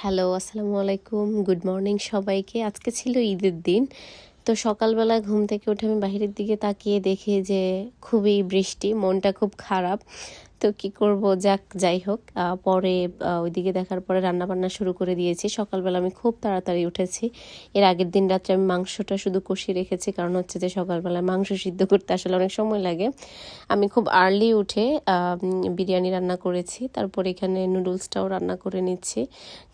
Hello আসসালামু আলাইকুম। Good morning সবাইকে। আজকে ছিল ঈদের দিন। তো সকালবেলা ঘুম থেকে উঠে আমি বাহিরের দিকে তাকিয়ে দেখি যে খুবই বৃষ্টি, মনটা খুব খারাপ। তো কি করব? যাক, যাই হোক পরে ওইদিকে দেখার পরে রান্না বান্না শুরু করে দিয়েছি। সকালবেলা আমি খুব তাড়াতাড়ি উঠেছি। এর আগের দিন রাত্রে আমি মাংসটা শুধু কষিয়ে রেখেছি, কারণ হচ্ছে যে সকালবেলা মাংস সিদ্ধ করতে আসলে অনেক সময় লাগে। আমি খুব আর্লি উঠে বিরিয়ানি রান্না করেছি। তারপর এখানে নুডলসটাও রান্না করে নিচ্ছি,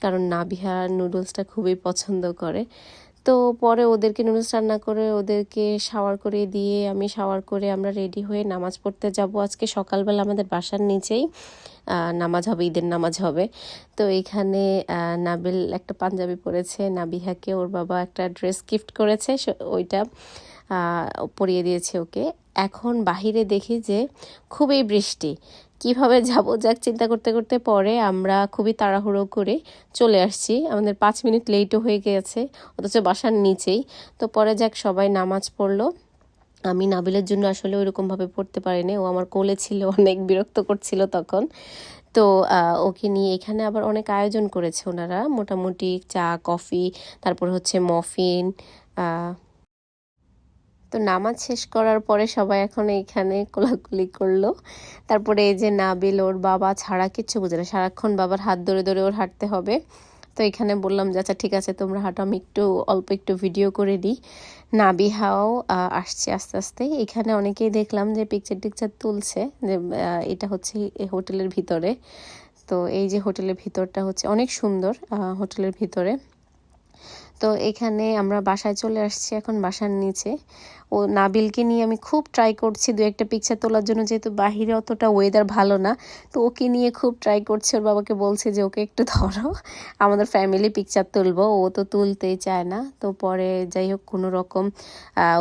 কারণ নাবিহা নুডলসটা খুবই পছন্দ করে। তো পরে ওদেরকে নুডলস রান্না করে, ওদেরকে শাওয়ার করে দিয়ে আমি শাওয়ার করে আমরা রেডি হয়ে নামাজ পড়তে যাব। আজকে সকালবেলা আমাদের বাসার নিচেই নামাজ হবে, ঈদের নামাজ হবে। তো এখানে নাবিল একটা পাঞ্জাবি পরেছে, নাবিহাকে ওর বাবা একটা ড্রেস গিফট করেছে ওইটা পরিয়ে দিয়েছে ওকে। এখন বাহিরে দেখি যে খুবই বৃষ্টি। কীভাবে যাব? যাক, চিন্তা করতে করতে পরে আমরা খুবই তাড়াহুড়ো করে চলে আসছি। আমাদের পাঁচ মিনিট লেটও হয়ে গেছে, অথচ বাসার নিচেই। তো পরে যাক, সবাই নামাজ পড়ল। আমি নাবিলের জন্য আসলে ওইরকমভাবে পড়তে পারিনি। ও আমার কোলে ছিল, অনেক বিরক্ত করছিল তখন। তো ওকে নিয়ে এখানে আবার অনেক আয়োজন করেছে ওনারা। মোটামুটি চা, কফি, তারপর হচ্ছে মফিন তো নামাজ শেষ করার পরে সবাই এখন এইখানে কোলাকুলি করল। তারপরে এই যে নাবিল, ওর বাবা ছাড়া কিচ্ছু বুঝে না। সারাক্ষণ বাবার হাত ধরে ধরে ওর হাঁটতে হবে। তো এখানে বললাম যে আচ্ছা ঠিক আছে, তোমরা হাঁটো, আমি একটু, অল্প একটু ভিডিও করে দিই। নাবিহাও আসছে আস্তে আস্তে। এখানে অনেকেই দেখলাম যে পিকচার টিকচার তুলছে যে এটা হচ্ছে হোটেলের ভিতরে। তো এই যে হোটেলের ভিতরটা হচ্ছে, অনেক সুন্দর হোটেলের ভিতরে। তো এখানে আমরা বাসায় চলে আসছি এখন বাসার নিচে। ও নাবিলকে নিয়ে আমি খুব ট্রাই করছি দু একটা পিকচার তোলার জন্য, যেহেতু বাহিরে অতটা ওয়েদার ভালো না। তো ওকে নিয়ে খুব ট্রাই করছে, ওর বাবাকে বলছে যে, ওকে একটু ধরো, আমাদের ফ্যামিলি পিকচার তুলবো। ও তো তুলতেই চায় না। তো পরে যাই হোক, কোনো রকম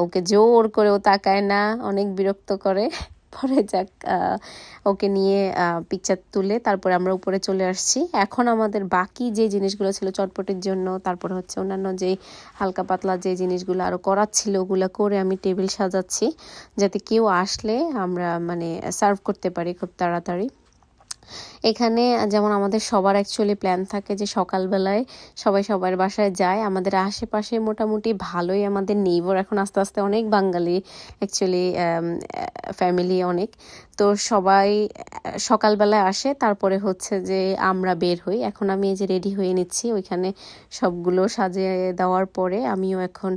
ওকে জোর করে ও তাকায় না, অনেক বিরক্ত করে। পরে যাক ওকে নিয়ে পিকচার তুলে তারপরে আমরা উপরে চলে আসছি। এখন আমাদের বাকি যে জিনিসগুলো ছিল চটপটির জন্য, তারপর হচ্ছে অন্যান্য যে হালকা পাতলা যে জিনিসগুলো আরও করার ছিল, ওগুলো করে আমি টেবিল সাজাচ্ছি, যাতে কেউ আসলে আমরা মানে সার্ভ করতে পারি খুব তাড়াতাড়ি। এখানে যেমন আমাদের সবার অ্যাকচুয়ালি প্ল্যান থাকে যে সকালবেলায় সবাই সবার বাসায় যায়, আমাদের আশেপাশে মোটামুটি ভালোই আমাদের নেইবর এখন আস্তে আস্তে অনেক বাঙালি অ্যাকচুয়ালি ফ্যামিলি অনেক। তো সবাই সকালবেলায় আসে, তারপরে হচ্ছে যে আমরা বের হই। এখন আমি এই যে রেডি হয়ে নিচ্ছি, ওইখানে সবগুলো সাজিয়ে দেওয়ার পরে আমিও এখন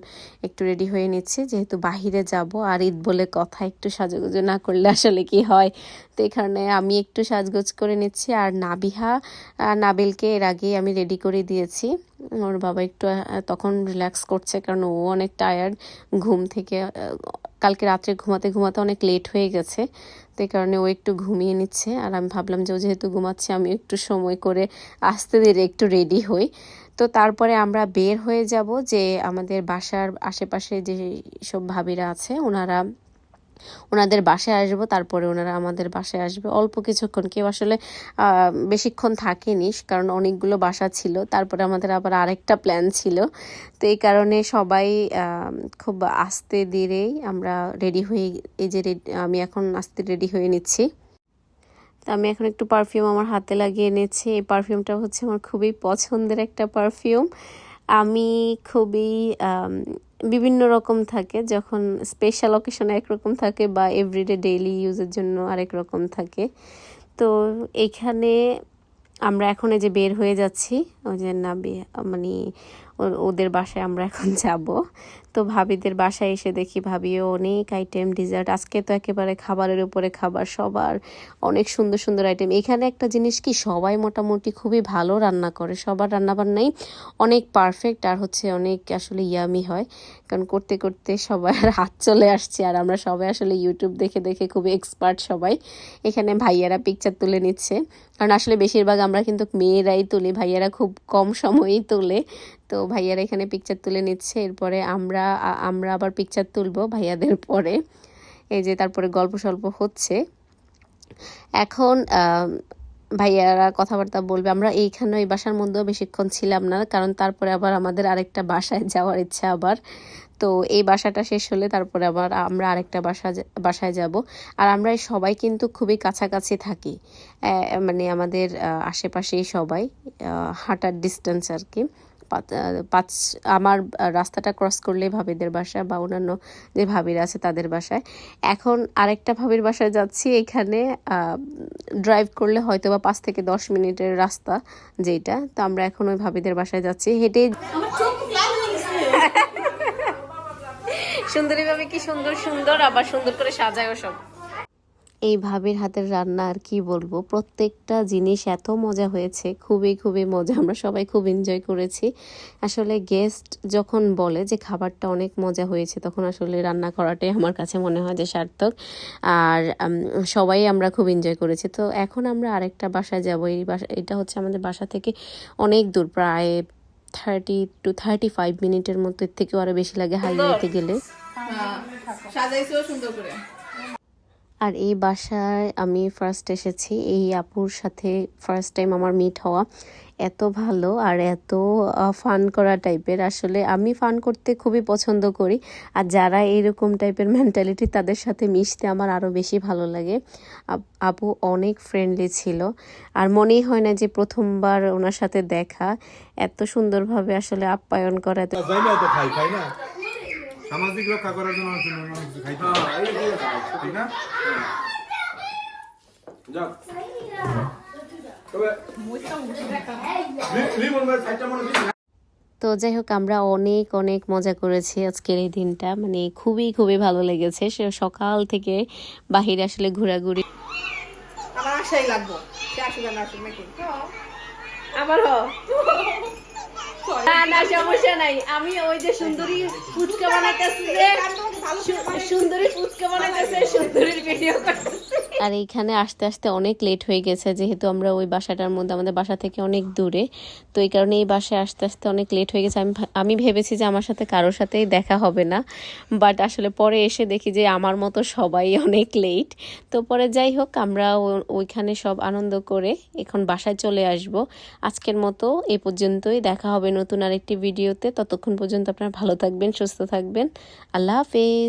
একটু রেডি হয়ে নিচ্ছি। যেহেতু বাহিরে যাব, আর ঈদ বলে কথা, একটু সাজুগুজু না করলে আসলে কি হয়? তো এখানে আমি একটু সাজগোজ করে নিচ্ছি, আর নাবিহা নাবিলকে এর আগেই আমি রেডি করে দিয়েছি। ওর বাবা একটু তখন রিল্যাক্স করছে, কারণ ও অনেক টায়ার্ড, ঘুম থেকে কালকে রাত্রে ঘুমাতে ঘুমাতে অনেক লেট হয়ে গেছে। তো কারণে ও একটু ঘুমিয়ে নিচ্ছে। আর আমি ভাবলাম যে ও যেহেতু ঘুমাচ্ছে আমি একটু সময় করে আসতে দেরি, একটু রেডি হই। তো তারপরে আমরা বের হয়ে যাব যে আমাদের বাসার আশেপাশে যে সব ভাবিরা আছে, ওনারা ওনাদের বাসায় আসব, তারপরে ওনারা আমাদের বাসায় আসবে। অল্প কিছুক্ষণ, কেউ আসলে বেশিক্ষণ থাকেনি, কারণ অনেকগুলো বাসা ছিল। তারপরে আমাদের আবার আরেকটা প্ল্যান ছিল। তো এই কারণে সবাই খুব আস্তে ধীরেই আমরা রেডি হয়ে, এই যে আমি এখন আস্তে রেডি হয়ে নিচ্ছি। তো আমি এখন একটু পারফিউম আমার হাতে লাগিয়ে নিয়েছি এই পারফিউমটা হচ্ছে আমার খুবই পছন্দের একটা পারফিউম আমি খুবই বিভিন্ন রকম থাকে, যখন স্পেশাল অকেশনে একরকম থাকে বা এভরিডে ডেইলি ইউজের জন্য আরেক রকম থাকে। তো এখানে আমরা এখন এই যে বের হয়ে যাচ্ছি, ওই যে না মানে ওদের বাসায় আমরা এখন যাব। তো ভাবিদের বাসায় এসে দেখি ভাবিও অনেক আইটেম ডিজার্ট আজকে তো একেবারে খাবারের উপরে খাবার সবার, অনেক সুন্দর সুন্দর আইটেম এখানে একটা জিনিস কি, সবাই মোটামুটি খুবই ভালো রান্না করে, সবার রান্নাবান্নাই অনেক পারফেক্ট আর হচ্ছে অনেক আসলে ইয়ামি হয়, কারণ করতে করতে সবার হাত চলে আসছে আর আমরা সবাই আসলে ইউটিউব দেখে দেখে খুবই এক্সপার্ট সবাই। এখানে ভাইয়ারা পিকচার তুলে নিচ্ছে, কারণ আসলে বেশিরভাগ আমরা কিন্তু মেয়েরাই তুলি, ভাইয়ারা খুব কম সময়েই তোলে, তো ভাইয়ারা এখানে পিকচার তুলে নিচ্ছে, এরপরে আমরা আমরা আবার পিকচার তুলবো ভাইয়াদের পরে। এই যে তারপরে গল্প সল্প হচ্ছে। এখন ভাইয়ারা কথাবার্তা বলবে। আমরা এইখানে এই বাসার মধ্যেও বেশিক্ষণ ছিলাম না, কারণ তারপরে আবার আমাদের আরেকটা বাসায় যাওয়ার ইচ্ছা আবার। তো এই বাসাটা শেষ হলে তারপরে আবার আমরা আরেকটা বাসা বাসায় যাব। আর আমরা সবাই কিন্তু খুবই কাছাকাছি থাকি। মানে আমাদের আশেপাশেই সবাই হাঁটার ডিস্টেন্স আর কি। পাঁচ আমার রাস্তাটা ক্রস করলে ভাবিদের বাসা বা অন্যান্য যে ভাবিরা আছে তাদের বাসায়। এখন আরেকটা ভাবির বাসায় যাচ্ছি এখানে ড্রাইভ করলে হয়তো বা পাঁচ থেকে দশ মিনিটের রাস্তা যেটা তো আমরা এখন ওই ভাবিদের বাসায় যাচ্ছি হেঁটে সুন্দরীভাবে কি সুন্দর সুন্দর আবার সুন্দর করে সাজায় সব। এই ভাবির হাতের রান্না আর কি বলব? প্রত্যেকটা জিনিস এত মজা হয়েছে খুবই খুবই মজা। আমরা সবাই খুব এনজয় করেছি। আসলে গেস্ট যখন বলে যে খাবারটা অনেক মজা হয়েছে তখন আসলে রান্না করাটাই আমার কাছে মনে হয় যে সার্থক। আর সবাই আমরা খুব এনজয় করেছি। তো এখন আমরা আরেকটা বাসায় যাব। এই বাসা এটা হচ্ছে আমাদের বাসা থেকে অনেক দূর প্রায় থার্টি টু থার্টি ফাইভ মিনিটের মতো। এর থেকেও আরও বেশি লাগে হাইওয়েতে গেলে। হ্যাঁ, সাজাইছো সুন্দর করে। আর এই বাসায় আমি ফার্স্ট এসেছি। এই আপুর সাথে ফার্স্ট টাইম আমার মিট হওয়া। এত ভালো আর এত ফান করা টাইপের আসলে আমি ফান করতে খুবই পছন্দ করি। আর যারা এইরকম টাইপের মেন্টালিটি তাদের সাথে মিশতে আমার আরও বেশি ভালো লাগে। আপ- আপু অনেক ফ্রেন্ডলি ছিল। আর মনেই হয় না যে প্রথমবার ওনার সাথে দেখা। এত সুন্দরভাবে আসলে আপ্যায়ন করা। সামাজিক রক্ষা করার জন্য মানুষ মানুষ খাইতে হয়। ঠিক না? যাক তবে লিমন ভাই সাইডটা মনে দিস তো যাই হোক আমরা অনেক অনেক মজা করেছি আজকের এই দিনটা। মানে খুবই খুবই ভালো লেগেছে। সে সকাল থেকে বাহিরে আসলে ঘোরাঘুরি। আমার আশাই লাগবো। না নাকি? আমারও না না সমস্যা নাই। আমি ওই যে সুন্দরী ফুচকা বানাইতেছে সুন্দরী ফুচকা বানাইতেছে সুন্দরীর ভিডিও আর এইখানে আসতে আসতে অনেক লেট হয়ে গেছে, যেহেতু আমরা ওই বাসাটার মধ্যে, আমাদের বাসা থেকে অনেক দূরে। তো এই কারণে এই বাসায় আসতে আসতে অনেক লেট হয়ে গেছে। আমি আমি ভেবেছি যে আমার সাথে কারোর সাথেই দেখা হবে না। বাট আসলে পরে এসে দেখি যে আমার মতো সবাই অনেক লেট তো পরে যাই হোক, আমরা ওইখানে সব আনন্দ করে এখন বাসায় চলে আসব। আজকের মতো এ পর্যন্তই। দেখা হবে নতুন আরেকটি ভিডিওতে ততক্ষণ পর্যন্ত আপনারা ভালো থাকবেন, সুস্থ থাকবেন। আল্লাহ হাফেজ।